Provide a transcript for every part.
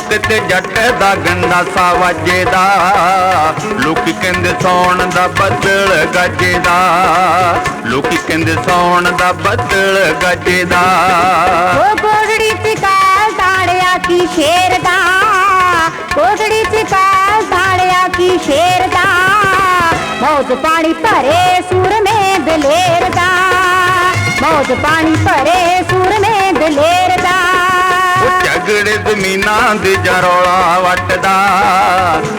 ਕਿਤੇ ਜੱਟ ਦਾ ਗੰਦਾ ਸਾਵਾਜੇ ਦਾ। ਲੋਕੀ ਕਹਿੰਦੇ ਸੌਣ ਦਾ ਬੱਦਲ ਗੱਜਦਾ ਲੋਕੀ ਕਹਿੰਦੇ ਸੌਣ ਦਾ ਬੱਦਲ ਗੱਜਦਾ ਉਹ ਕੋਗੜੀ ਚ ਕਾਲ ਤਾੜਿਆ ਕੀ ਸ਼ੇਰ ਦਾ। ਕੋਗੜੀ ਚ ਕਾਲ ਤਾੜਿਆ ਕੀ ਸ਼ੇਰ ਦਾ। ਮੌਜ ਪਾਣੀ ਭਰੇ ਸੂਰਮੇ ਦਲੇਰ ਦਾ। ਮੌਜ ਪਾਣੀ ਭਰੇ ਸੂਰਮੇ ਦਲੇਰ ਦਾ ਝਗੜੇ ਜ਼ਮੀਨਾਂ ਦੇ ਜਰੋਲਾ ਰੌਲਾ ਵੱਟਦਾ।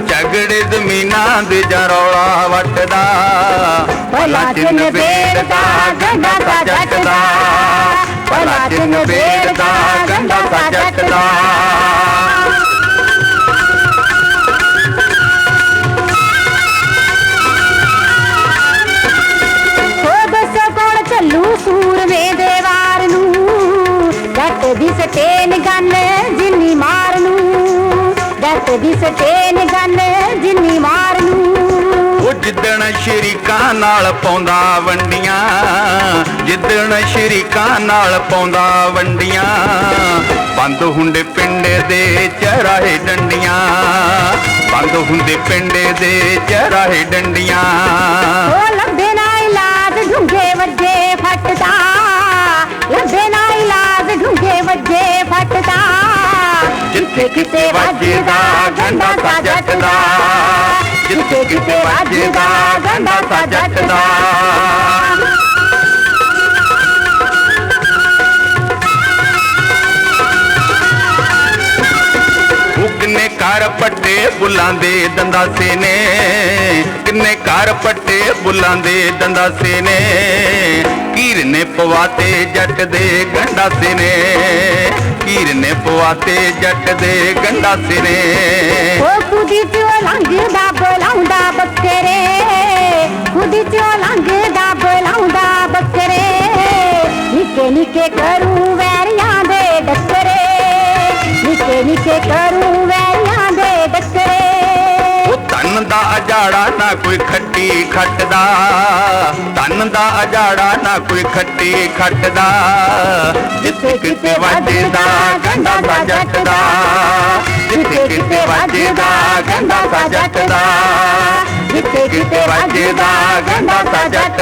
ਝਗੜੇ ਜ਼ਮੀਨਾਂ ਦੇ ਜਰੋਲਾ ਰੌਲਾ ਵੱਟਦਾ। ਭਲਾ ਚਿੰਨ ਵੇੜਦਾ ਗੰਡਾ ਸਾ ਜੱਟ ਭਲਾ ਚਿੰਨ ਜੱਟ ਦੀ ਸਟੇਨ ਗੰਨ ਜਿੰਨੀ ਮਾਰ ਨੂੰ ਉਹ ਜਿੱਦਣ ਸ਼ਰੀਕਾਂ ਨਾਲ ਪਾਉਂਦਾ ਵੰਡੀਆਂ ਜਿੱਦਣ ਸ਼ਰੀਕਾਂ ਨਾਲ ਪਾਉਂਦਾ ਵੰਡੀਆਂ ਬੰਦ ਹੁੰਦੇ ਪਿੰਡੇ ਦੇ ਚਰਾਹੇ ਡੰਡੀਆਂ ਬੰਦ ਹੁੰਦੇ ਪਿੰਡੇ ਦੇ ਚਰਾਹੇ ਡੰਡੀਆਂ। ਉਹ ਲੱਭੇ ਜਿੱਥੇ ਕਿਤੇ ਵੱਜਦਾ ਗੰਡਾ ਸਾ ਜੱਟ ਦਾ ਜਿੱਥੇ ਕਿਤੇ ਵੱਜਦਾ ਗੰਡਾ ਸਾ ਜੱਟ ਦਾ ਉਹ ਕਿੰਨੇ ਘਰ ਪੱਟੇ ਬੁੱਲਾਂ ਦੇ ਦੰਦਾਸੇ ਨੇ ਕਿੰਨੇ ਘਰ ਪੱਟੇ ਬੁੱਲਾਂ ਦੇ ਦੰਦਾਸੇ ਨੇ ਕੀਰ ਨੇ ਪਵਾਤੇ ਜੱਟ ਦੇ ਗੰਡਾਸੇ ਨੇ ਕੀਰ ਨੇ ਪਵਾਤੇ ਜੱਟ ਦੇ ਗੰਡਾਸੇ ਨੇ ਉਹ ਕੁਦੀ ਚੋਂ ਲੰਘਦਾ ਬੁਲਾਉਂਦਾ ਬੱਕਰੇ। ਕੁਦੀ ਚੋਂ ਲੰਘਦਾ ਬੁਲਾਉਂਦਾ ਬੱਕਰੇ। ਨਿੱਕੇ ਨਿੱਕੇ ਕਰੂ ਵੈਰੀਆਂ ਦੇ ਡੱਕਰੇ। ਨਿੱਕੇ ਨਿੱਕੇ ਕਰੂ ਵੈਰੀਆਂ ਦੇ ਡੱਕਰੇ। ਉਹ ਧਨ ਦਾ ਅਜਾੜਾ ਨਾ ਕੋਈ ਖੱਟੀ ਖੱਟਦਾ। ਧਨ ਦਾ ਅਜਾੜਾ ਨਾ ਕੋਈ ਖੱਟੀ ਖੱਟਦਾ। ਜਿੱਥੇ ਕਿਤੇ ਵੱਜਦਾ ਗੰਡਾ ਸਾ ਜੱਟ ਜਿੱਥੇ ਕਿਤੇ ਵੱਜਦਾ ਗੰਡਾ ਸਾ ਜੱਟ ਦਾ ਜਿੱਥੇ ਕਿਤੇ ਵੱਜਦਾ ਗੰਡਾ ਸਾ ਜੱਟ